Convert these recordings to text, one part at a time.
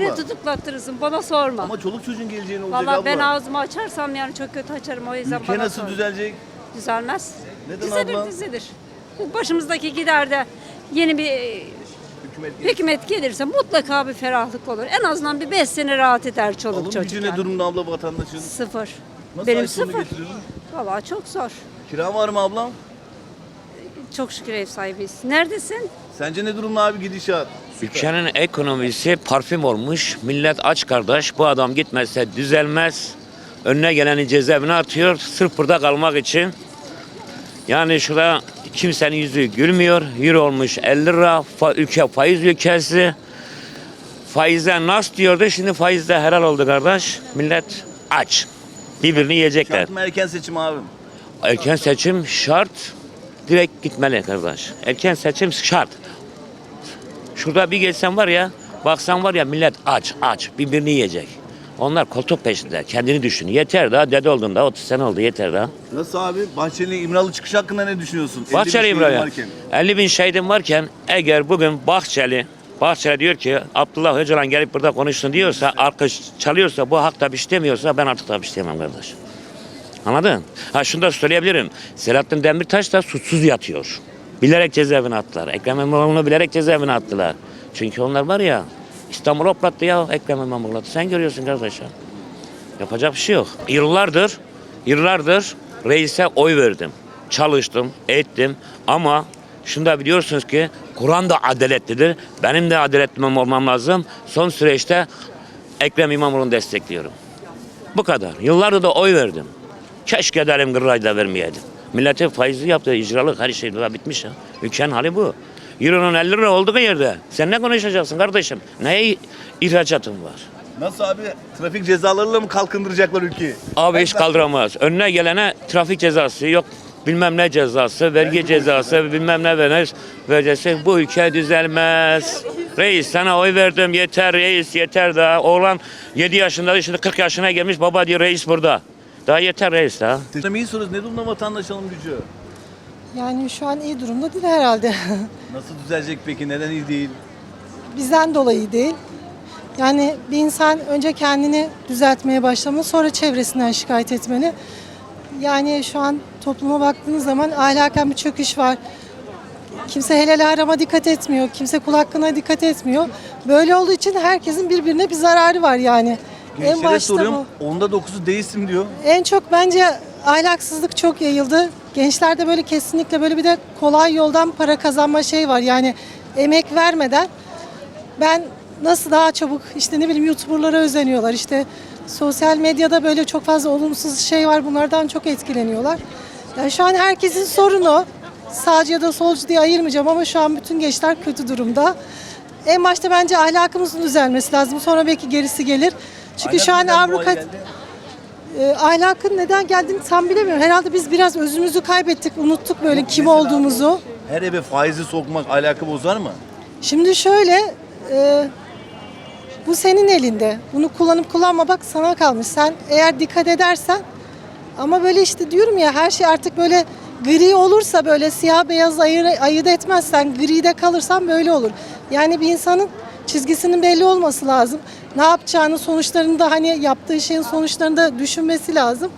Beni tutuklattırırsın bana sorma. Ama çoluk çocuğun geleceğini olacak Valla abla. ben ağzımı açarsam yani çok kötü açarım o yüzden Ülke bana nasıl sorma. düzelecek? Düzelmez. Neden düzelir abla? düzelir. Başımızdaki gider de yeni bir e, Hükümet hükümet gelirse mutlaka bir ferahlık olur. En azından bir beş sene rahat eder çoluk Alım çocuk gücü ne yani. durumda abla vatandaşın? Sıfır. Nasıl Benim ay sonunu sıfır. getiriyorsun? Valla çok zor. Kira var mı ablam? Çok şükür ev sahibiyiz. Neredesin? Sence ne durumda abi gidişat? Ülkenin ekonomisi parfüm olmuş. Millet aç kardeş. Bu adam gitmezse düzelmez. Önüne geleni cezaevine atıyor. Sırf burada kalmak için. Yani şurada kimsenin yüzü gülmüyor. Euro olmuş 50 lira. Fa- ülke faiz ülkesi. Faize nas diyordu. Şimdi faizde helal oldu kardeş. Millet aç. Birbirini yiyecekler. Şart mı erken seçim abim? Erken seçim şart. Direkt gitmeli kardeş. Erken seçim şart. Şurada bir geçsen var ya, baksan var ya millet aç aç birbirini yiyecek. Onlar koltuk peşinde. Kendini düşün. Yeter daha dede oldun da 30 sene oldu yeter daha. Nasıl abi? Bahçeli'nin İmralı çıkış hakkında ne düşünüyorsun? 50 Bahçeli varken. 50 bin şehidim varken eğer bugün Bahçeli Bahçeli diyor ki Abdullah Öcalan gelip burada konuşsun diyorsa, alkış çalıyorsa, bu hak tabi istemiyorsa ben artık tabi istemem kardeş. Anladın? Ha şunu da söyleyebilirim. Selahattin Demirtaş da suçsuz yatıyor. Bilerek cezaevine attılar. Ekrem İmamoğlu'nu bilerek cezaevine attılar. Çünkü onlar var ya İstanbul hoplattı ya Ekrem İmamoğlu'nu. Sen görüyorsun kardeş ya. Yapacak bir şey yok. Yıllardır, yıllardır reise oy verdim. Çalıştım, ettim ama şunu da biliyorsunuz ki Kur'an da adaletlidir. Benim de adaletli olmam lazım. Son süreçte Ekrem İmamoğlu'nu destekliyorum. Bu kadar. Yıllardır da oy verdim. Keşke derim gırrayı da vermeyeydim. Millete faizli yaptı, icralık her şey daha bitmiş ya. Ülkenin hali bu. Euro'nun 50 lira olduğu yerde sen ne konuşacaksın kardeşim? Neye ihracatın var? Nasıl abi? Trafik cezalarıyla mı kalkındıracaklar ülkeyi? Abi hiç kaldıramaz. Önüne gelene trafik cezası yok. Bilmem ne cezası, vergi cezası, bilmem ne verir, vereceksin. Bu ülke düzelmez. Reis sana oy verdim yeter reis yeter daha. Oğlan 7 yaşında şimdi 40 yaşına gelmiş baba diyor reis burada. Daha yeter reis daha. Ekonomiyi soruyoruz. Ne durumda vatandaş alım gücü? Yani şu an iyi durumda değil herhalde. Nasıl düzelecek peki? Neden iyi değil? Bizden dolayı değil. Yani bir insan önce kendini düzeltmeye başlamalı, sonra çevresinden şikayet etmeli. Yani şu an topluma baktığınız zaman ahlaken bir çöküş var. Kimse helal harama dikkat etmiyor, kimse kul hakkına dikkat etmiyor. Böyle olduğu için herkesin birbirine bir zararı var yani. En başta soruyorum. bu. Onda dokuzu değilsin diyor. En çok bence ahlaksızlık çok yayıldı. Gençlerde böyle kesinlikle böyle bir de kolay yoldan para kazanma şey var. Yani emek vermeden ben nasıl daha çabuk işte ne bileyim YouTuber'lara özeniyorlar. İşte sosyal medyada böyle çok fazla olumsuz şey var. Bunlardan çok etkileniyorlar. Yani şu an herkesin sorunu sağcı ya da solcu diye ayırmayacağım ama şu an bütün gençler kötü durumda. En başta bence ahlakımızın düzelmesi lazım. Sonra belki gerisi gelir. Çünkü şu an Ahlak neden bu Avrupa hale geldi? e, ahlakın neden geldiğini tam bilemiyorum. Herhalde biz biraz özümüzü kaybettik, unuttuk böyle kim olduğumuzu. Her eve faizi sokmak ahlakı bozar mı? Şimdi şöyle, e, bu senin elinde. Bunu kullanıp kullanmamak sana kalmış. Sen eğer dikkat edersen, ama böyle işte diyorum ya her şey artık böyle gri olursa böyle siyah beyaz ayır, ayırt etmezsen, gride kalırsan böyle olur. Yani bir insanın çizgisinin belli olması lazım. Ne yapacağını sonuçlarını da hani yaptığı şeyin sonuçlarını da düşünmesi lazım.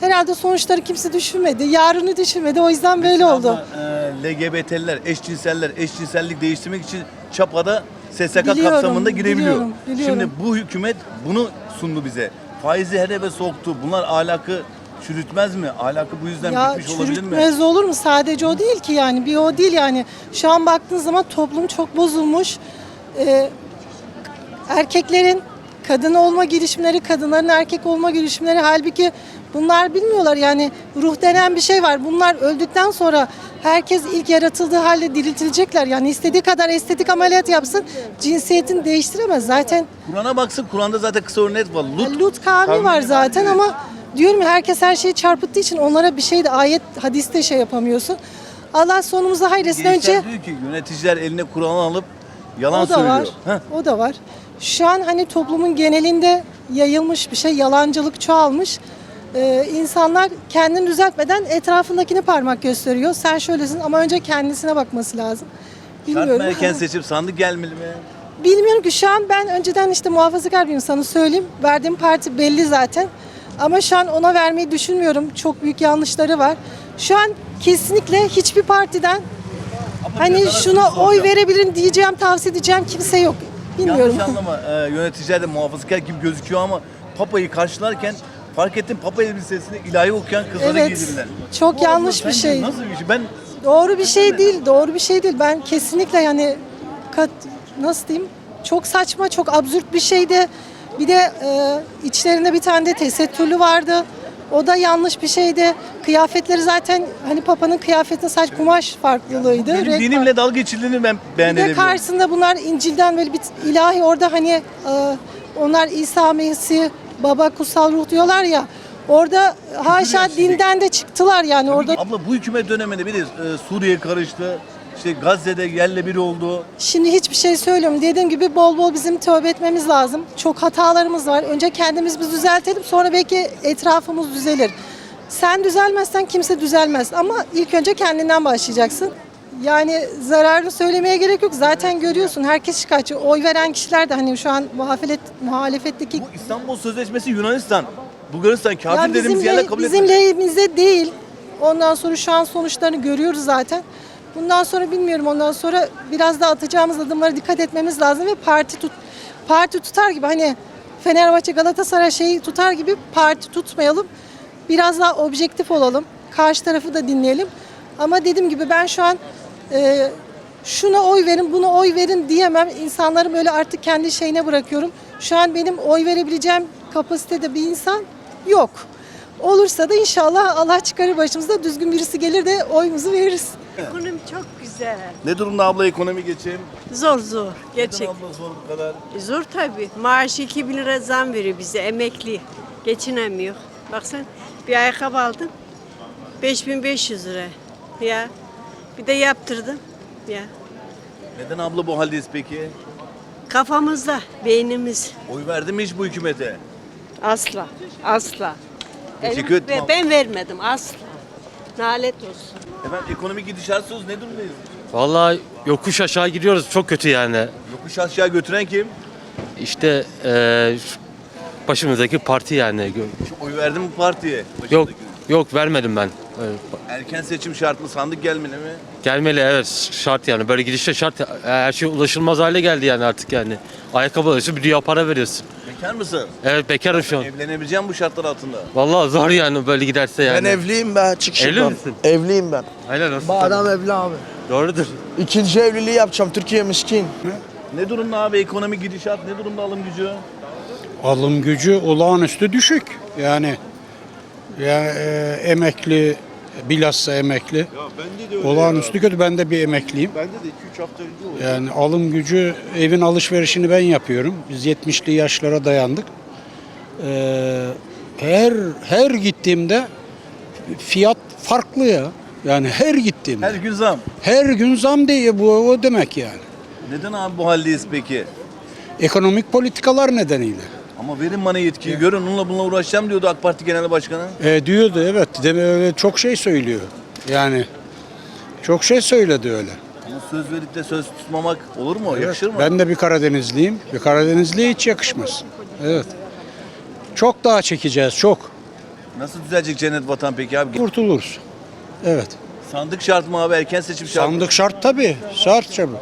Herhalde sonuçları kimse düşünmedi. Yarını düşünmedi. O yüzden böyle Mesela oldu. ama, e, LGBT'liler, eşcinseller, eşcinsellik değiştirmek için çapada SSK Biliyorum, kapsamında girebiliyor. biliyorum, biliyorum. Şimdi bu hükümet bunu sundu bize. Faizi her eve soktu. Bunlar ahlakı çürütmez mi? Ahlakı bu yüzden Ya bitmiş olabilir mi? çürütmez olur mu? Sadece o değil ki yani. Bir o değil yani. Şu an baktığınız zaman toplum çok bozulmuş. Ee, erkeklerin kadın olma girişimleri, kadınların erkek olma girişimleri halbuki bunlar bilmiyorlar yani ruh denen bir şey var. Bunlar öldükten sonra herkes ilk yaratıldığı halde diriltilecekler. Yani istediği kadar estetik ameliyat yapsın cinsiyetini değiştiremez. Zaten Kur'an'a baksın. Kur'an'da zaten kısa örnek var. Lut, Lut kavmi var zaten ama diyorum ya herkes her şeyi çarpıttığı için onlara bir şey de ayet hadiste şey yapamıyorsun. Allah sonumuzu hayretsin önce diyor ki yöneticiler eline Kur'an'ı alıp yalan o da söylüyor. var. Heh. O da var. Şu an hani toplumun genelinde yayılmış bir şey, yalancılık çoğalmış. Ee, insanlar kendini düzeltmeden etrafındakine parmak gösteriyor. Sen şöylesin ama önce kendisine bakması lazım. Şart mı Bilmiyorum. erken seçim sandık gelmeli mi? bilmiyorum ki şu an ben önceden işte muhafazakar bir insanı söyleyeyim. Verdiğim parti belli zaten. Ama şu an ona vermeyi düşünmüyorum. Çok büyük yanlışları var. Şu an kesinlikle hiçbir partiden hani şuna oy verebilirim diyeceğim, tavsiye edeceğim kimse yok. Bilmiyorum. Yanlış anlama. E, yöneticiler de muhafazakar gibi gözüküyor ama Papa'yı karşılarken fark ettim Papa elbisesini ilahi okuyan kızları Evet. giydirdiler. Çok yanlış bir sence şey. Nasıl bir şey? Ben Doğru bir şey değil, doğru bir şey değil. Ben kesinlikle yani kat, nasıl diyeyim çok saçma, çok absürt bir şeydi. Bir de e, içlerinde bir tane de tesettürlü vardı. O da yanlış bir şeydi. Kıyafetleri zaten hani Papa'nın kıyafetinin sadece kumaş farklılığıydı. benim renk dinimle dalga geçildiğini ben bir de beğenebiliyorum. karşısında bunlar İncil'den böyle bir ilahi orada hani e, onlar İsa Mesih, Baba Kutsal Ruh diyorlar ya. Orada haşa dinden de çıktılar yani orada. Abla bu hükümet döneminde bir de e, Suriye karıştı. İşte Gazze'de yerle bir oldu. Şimdi hiçbir şey söylüyorum. Dediğim gibi bol bol bizim tövbe etmemiz lazım. Çok hatalarımız var. Önce kendimiz biz düzeltelim sonra belki etrafımız düzelir. Sen düzelmezsen kimse düzelmez ama ilk önce kendinden başlayacaksın. Yani zararını söylemeye gerek yok. Zaten görüyorsun herkes şikayetçi. Oy veren kişiler de hani şu an muhalefet, muhalefetteki Bu İstanbul Sözleşmesi Yunanistan. Bulgaristan kafir ya dediğimiz yerler le- kabul bizim etmedi. lehimize değil. Ondan sonra şu an sonuçlarını görüyoruz zaten. Bundan sonra bilmiyorum. Ondan sonra biraz daha atacağımız adımlara dikkat etmemiz lazım ve parti tut parti tutar gibi hani Fenerbahçe Galatasaray şeyi tutar gibi parti tutmayalım. Biraz daha objektif olalım. Karşı tarafı da dinleyelim. Ama dediğim gibi ben şu an e, şuna oy verin, buna oy verin diyemem. İnsanları böyle artık kendi şeyine bırakıyorum. Şu an benim oy verebileceğim kapasitede bir insan yok. Olursa da inşallah Allah çıkarır başımızda düzgün birisi gelir de oyumuzu veririz. Ekonomi çok güzel. Ne durumda abla ekonomi geçim? Zor zor Neden gerçek. abla zor bu kadar? E, Zor tabii. Maaş 2000 lira zam veriyor bize emekli. Geçinemiyor. Bak sen bir ayakkabı aldın 5500 lira. Ya bir de yaptırdım. Ya Neden abla bu haldeyiz peki? kafamızda beynimiz Oy verdin mi hiç bu hükümete? asla asla. Teşekkür ederim. ve Ben vermedim asla. Nalet olsun. Efendim ekonomik gidişatsız ne durumdayız? Vallahi yokuş aşağı gidiyoruz çok kötü yani. Yokuş aşağı götüren kim? İşte eee, şu başımızdaki parti yani. Oy verdin mi partiye? Yok Başındaki. yok vermedim ben. Erken seçim şart mı? Sandık gelmeli mi? Gelmeli evet şart yani böyle gidişte şart her şey ulaşılmaz hale geldi yani artık yani. Ayakkabı alıyorsun bir dünya para veriyorsun. Bekar mısın? Evet bekarım şu an. Evlenebileceğim bu şartlar altında. Vallahi zor yani böyle giderse yani. Ben evliyim ben çık Evli misin? Evliyim ben. Aynen olsun. Bu adam evli abi. Doğrudur. İkinci evliliği yapacağım Türkiye miskin. Ne durumda abi ekonomik gidişat? Ne durumda alım gücü? Alım gücü olağanüstü düşük. Yani ya e, emekli bilhassa emekli. olağanüstü kötü. Ben de bir emekliyim. Bende de 2-3 hafta önce oldu. Yani alım gücü evin alışverişini ben yapıyorum. Biz 70'li yaşlara dayandık. Ee, her her gittiğimde fiyat farklı ya. Yani her gittiğimde. Her gün zam. Her gün zam diye bu o demek yani. Neden abi bu haldeyiz peki? Ekonomik politikalar nedeniyle. Ama verin bana yetkiyi. Görün onunla bununla uğraşacağım diyordu AK Parti Genel Başkanı. E, diyordu evet. Deme öyle çok şey söylüyor. Yani çok şey söyledi öyle. Ama söz verip de söz tutmamak olur mu? Yakışır mı? Ben de bir Karadenizliyim. Bir Karadenizliye hiç yakışmaz. Evet. Çok daha çekeceğiz çok. Nasıl düzelecek cennet vatan peki abi? Kurtuluruz. Evet. Sandık şart mı abi? Erken seçim şart mı? Sandık şart tabii. Şart çabuk.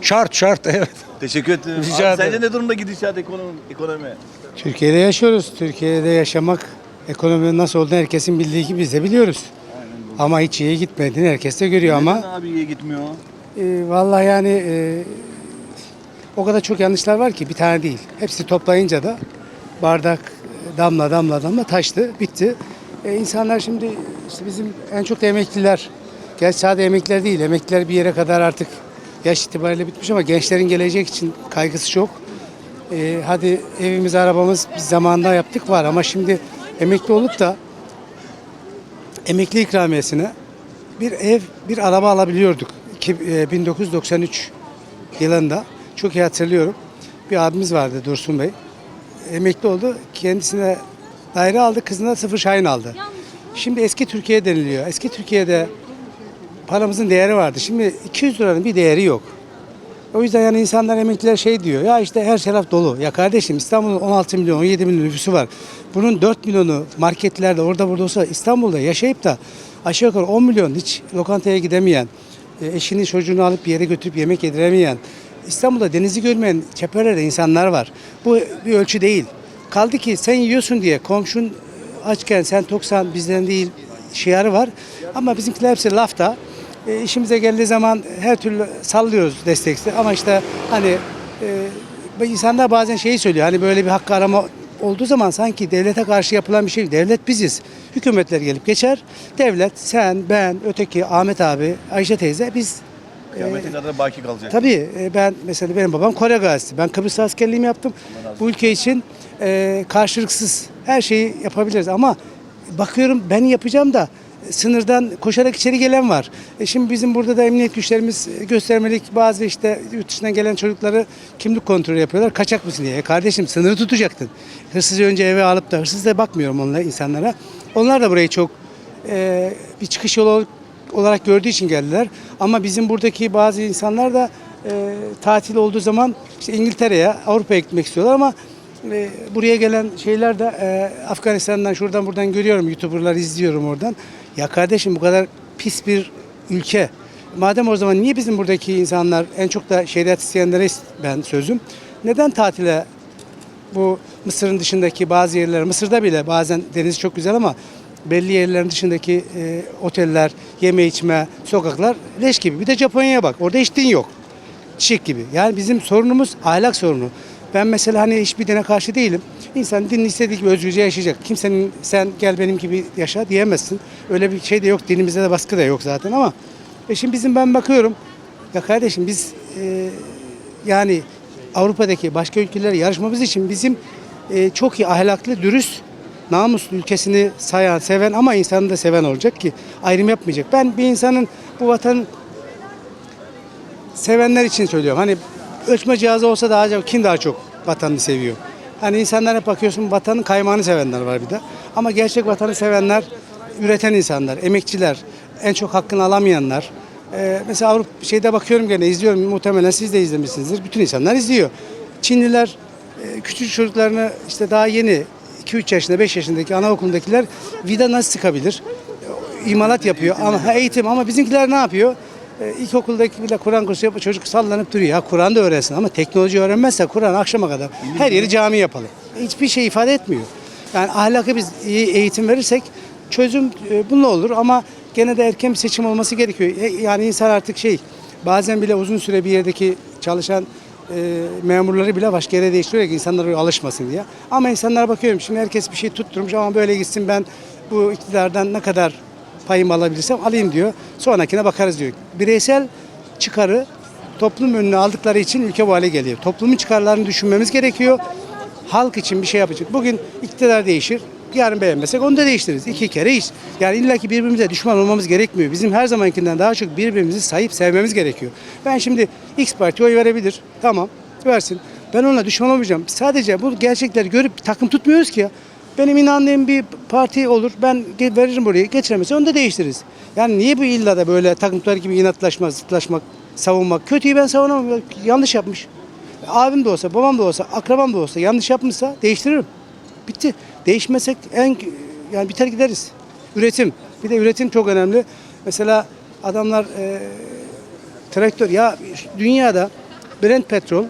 Şart şart evet. Teşekkür ederim. Rica abi, ederim. sence ne durumda gidişat ekonomi? ekonomi? Türkiye'de yaşıyoruz. Türkiye'de yaşamak, ekonominin nasıl olduğunu herkesin bildiği gibi biz de biliyoruz. Ama hiç iyi gitmediğini herkes de görüyor Neden ama abi iyiye gitmiyor? e, vallahi yani e, o kadar çok yanlışlar var ki bir tane değil. Hepsi toplayınca da bardak e, damla damla damla taştı, bitti. E, insanlar şimdi işte bizim en çok da emekliler, gerçi sadece emekliler değil, emekliler bir yere kadar artık yaş itibariyle bitmiş ama gençlerin gelecek için kaygısı çok. E, hadi evimiz, arabamız biz zamanında yaptık var ama şimdi emekli olup da emekli ikramiyesine bir ev, bir araba alabiliyorduk. İki- e, 1993 yılında. Çok iyi hatırlıyorum. Bir abimiz vardı Dursun Bey. Emekli oldu. Kendisine daire aldı. Kızına sıfır şahin aldı. Şimdi eski Türkiye deniliyor. Eski Türkiye'de paramızın değeri vardı. Şimdi 200 liranın bir değeri yok. O yüzden yani insanlar emekliler şey diyor ya işte her taraf dolu. Ya kardeşim İstanbul'un 16 milyon 17 milyon nüfusu var. Bunun 4 milyonu marketlerde orada burada olsa İstanbul'da yaşayıp da aşağı yukarı 10 milyon hiç lokantaya gidemeyen, e, eşini çocuğunu alıp bir yere götürüp yemek yediremeyen, İstanbul'da denizi görmeyen çeperlerde insanlar var. Bu bir ölçü değil. Kaldı ki sen yiyorsun diye komşun açken sen toksan bizden değil şiarı var. Ama bizimkiler hepsi lafta. E, işimize geldiği zaman her türlü sallıyoruz destekli ama işte hani e, insanlar bazen şeyi söylüyor hani böyle bir hakkı arama olduğu zaman sanki devlete karşı yapılan bir şey. Devlet biziz. Hükümetler gelip geçer. Devlet, sen, ben, öteki Ahmet abi, Ayşe teyze biz Kıyamete kadar baki kalacak. Tabii e, ben mesela benim babam Kore gazisi. Ben Kıbrıs askerliğimi yaptım. Bu ülke için e, karşılıksız her şeyi yapabiliriz ama bakıyorum ben yapacağım da sınırdan koşarak içeri gelen var. E şimdi bizim burada da emniyet güçlerimiz e, göstermelik bazı işte yurt dışından gelen çocukları kimlik kontrolü yapıyorlar. Kaçak mısın diye. E kardeşim sınırı tutacaktın. Hırsızı önce eve alıp da hırsız da bakmıyorum onlara insanlara. Onlar da burayı çok e, bir çıkış yolu olarak gördüğü için geldiler. Ama bizim buradaki bazı insanlar da e, tatil olduğu zaman işte İngiltere'ye, Avrupa'ya gitmek istiyorlar ama e, buraya gelen şeyler de e, Afganistan'dan şuradan buradan görüyorum. YouTuber'lar izliyorum oradan. Ya kardeşim bu kadar pis bir ülke. Madem o zaman niye bizim buradaki insanlar en çok da şeriat isteyenlere ben sözüm. Neden tatile bu Mısır'ın dışındaki bazı yerler, Mısır'da bile bazen deniz çok güzel ama belli yerlerin dışındaki e, oteller, yeme içme, sokaklar leş gibi. Bir de Japonya'ya bak. Orada din yok. Çiçek gibi. Yani bizim sorunumuz ahlak sorunu. Ben mesela hani hiçbir dine karşı değilim. İnsan dinini istediği gibi özgürce yaşayacak. Kimsenin sen gel benim gibi yaşa diyemezsin. Öyle bir şey de yok. Dinimizde de baskı da yok zaten ama e şimdi bizim ben bakıyorum. Ya kardeşim biz e, yani Avrupa'daki başka ülkelerle yarışmamız için bizim e, çok iyi ahlaklı, dürüst, namuslu ülkesini sayan, seven ama insanı da seven olacak ki ayrım yapmayacak. Ben bir insanın bu vatan sevenler için söylüyorum. Hani ölçme cihazı olsa da acaba kim daha çok vatanını seviyor? Hani insanlara bakıyorsun vatanın kaymağını sevenler var bir de. Ama gerçek vatanı sevenler üreten insanlar, emekçiler, en çok hakkını alamayanlar. Ee, mesela Avrupa şeyde bakıyorum gene izliyorum muhtemelen siz de izlemişsinizdir. Bütün insanlar izliyor. Çinliler e, küçük çocuklarını işte daha yeni 2-3 yaşında 5 yaşındaki anaokulundakiler vida nasıl sıkabilir? imalat yapıyor ama eğitim ama bizimkiler ne yapıyor? Ee, ilkokuldaki bile Kur'an kursu yapıyor çocuk sallanıp duruyor. Ya Kur'an da öğrensin ama teknoloji öğrenmezse Kur'an akşama kadar her yeri cami yapalım. Hiçbir şey ifade etmiyor. Yani ahlakı biz iyi eğitim verirsek çözüm e, bununla olur ama gene de erken bir seçim olması gerekiyor. E, Yani insan artık şey bazen bile uzun süre bir yerdeki çalışan e, memurları bile başka yere değiştiriyor ki insanlar alışmasın diye. Ama insanlara bakıyorum şimdi herkes bir şey tutturmuş ama böyle gitsin ben bu iktidardan ne kadar payımı alabilirsem alayım diyor. Sonrakine bakarız diyor. Bireysel çıkarı toplum önüne aldıkları için ülke bu hale geliyor. Toplumun çıkarlarını düşünmemiz gerekiyor. Halk için bir şey yapacak. Bugün iktidar değişir. Yarın beğenmesek onu da değiştiririz. İki kere iş. Yani illa ki birbirimize düşman olmamız gerekmiyor. Bizim her zamankinden daha çok birbirimizi sayıp sevmemiz gerekiyor. Ben şimdi X parti oy verebilir. Tamam versin. Ben onunla düşman olmayacağım. Sadece bu gerçekleri görüp takım tutmuyoruz ki ya. Benim inandığım bir parti olur. Ben veririm burayı. Geçiremezse onu da değiştiririz. Yani niye bu illa da böyle takımlar gibi inatlaşmak, zıtlaşmak, savunmak? Kötüyü ben savunamam. Yanlış yapmış. Abim de olsa, babam da olsa, akrabam da olsa yanlış yapmışsa değiştiririm. Bitti. Değişmesek en yani biter gideriz. Üretim. Bir de üretim çok önemli. Mesela adamlar e, traktör ya dünyada Brent petrol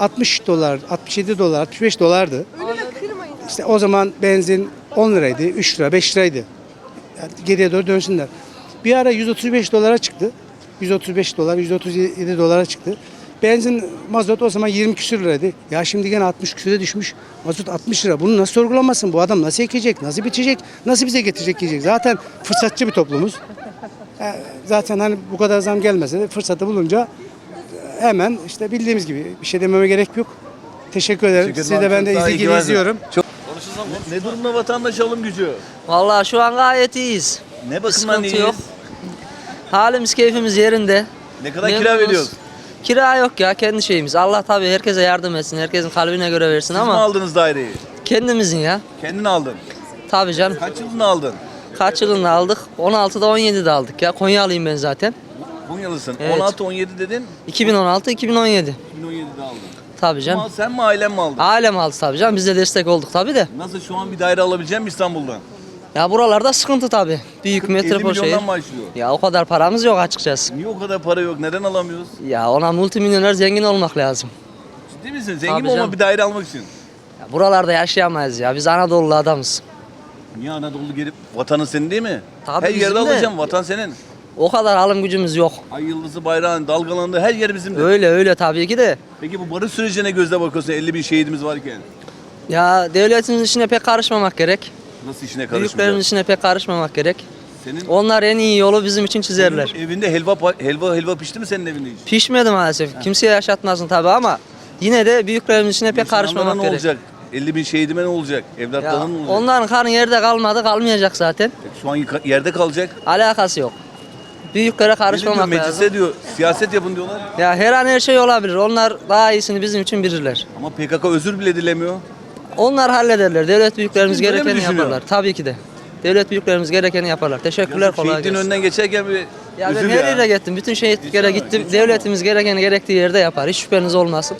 60 dolar, 67 dolar, 65 dolardı. İşte o zaman benzin 10 liraydı, 3 lira, 5 liraydı. Yani geriye doğru dönsünler. Bir ara 135 dolara çıktı. 135 dolar, 137 dolara çıktı. Benzin, mazot o zaman 20 küsür liraydı. Ya şimdi gene 60 küsüre düşmüş. Mazot 60 lira. Bunu nasıl sorgulamazsın? Bu adam nasıl ekecek? Nasıl biçecek? Nasıl bize getirecek yiyecek? Zaten fırsatçı bir toplumuz. E, Zaten hani bu kadar zam gelmese de fırsatı bulunca e, hemen işte bildiğimiz gibi bir şey dememe gerek yok. Teşekkür ederim. Teşekkür Sizi de ben de varsın. izliyorum. Çok... Ne, ne durumda vatandaş alım gücü? Vallahi şu an gayet iyiyiz. Ne bakımdan sıkıntı iyiyiz? yok. Halimiz keyfimiz yerinde. Ne kadar kira Memnunuz. veriyoruz? Kira yok ya kendi şeyimiz. Allah tabii herkese yardım etsin. Herkesin kalbine göre versin Siz mi ama aldınız daireyi? kendimizin ya. Kendin aldın. Tabii canım. Kaç yılını aldın? Kaç yılında aldık? 16'da 17'de aldık ya. Konyalıyım ben zaten. Konyalısın. Evet. 16-17 dedin. 2016 2017. 2017'de aldın. Tabii canım. Ama sen mi ailen mi aldın? Ailem aldı tabii canım. Biz de destek olduk tabii de. Nasıl şu an bir daire alabilecek misin İstanbul'dan? Ya buralarda sıkıntı tabii. Büyük 50 metropol şehir. milyondan başlıyor. Ya o kadar paramız yok açıkçası. Niye o kadar para yok? Neden alamıyoruz? Ya ona multimilyoner zengin olmak lazım. Ciddi misin? Zengin Tabii mi olma canım. bir daire almak için? Ya buralarda yaşayamayız ya. Biz Anadolu adamız. Niye Anadolu gelip vatanın senin değil mi? Tabii her yerde de. alacağım vatan senin. O kadar alım gücümüz yok. Ay yıldızı bayrağın dalgalandığı her yer bizim de. Öyle öyle tabii ki de. Peki bu barış sürecine gözle bakıyorsun 50 bin şehidimiz varken. Ya devletimiz işine pek karışmamak gerek. Nasıl işine Büyüklerimiz karışmayacak? işine pek karışmamak gerek. Senin Onlar en iyi yolu bizim için çizerler. evinde helva pa- helva helva pişti mi senin evinde hiç? Pişmedi maalesef. Kimseye yaşatmasın tabii ama yine de büyüklerimiz işine pek Müslümanlara karışmamak ne gerek. olacak? 50 bin şehidime ne olacak? Ya, Evlatlarına ne olacak? onların karnı yerde kalmadı, kalmayacak zaten. Şu an yıka- yerde kalacak. Alakası yok. Büyüklere karışmamak meclise lazım. diyor siyaset yapın diyorlar. Ya her an her şey olabilir. Onlar daha iyisini bizim için bilirler. Ama PKK özür bile dilemiyor. Onlar hallederler. Devlet büyüklerimiz Siz böyle mi gerekeni yaparlar. Tabii ki de. Devlet büyüklerimiz gerekeni yaparlar. Teşekkürler kolay şehitliğin gelsin. önünden geçerken bir Ya ben üzül her ya. yere gittim. Bütün şehitliklere gittim. Devletimiz gerekeni gerektiği yerde yapar. Hiç şüpheniz olmasın.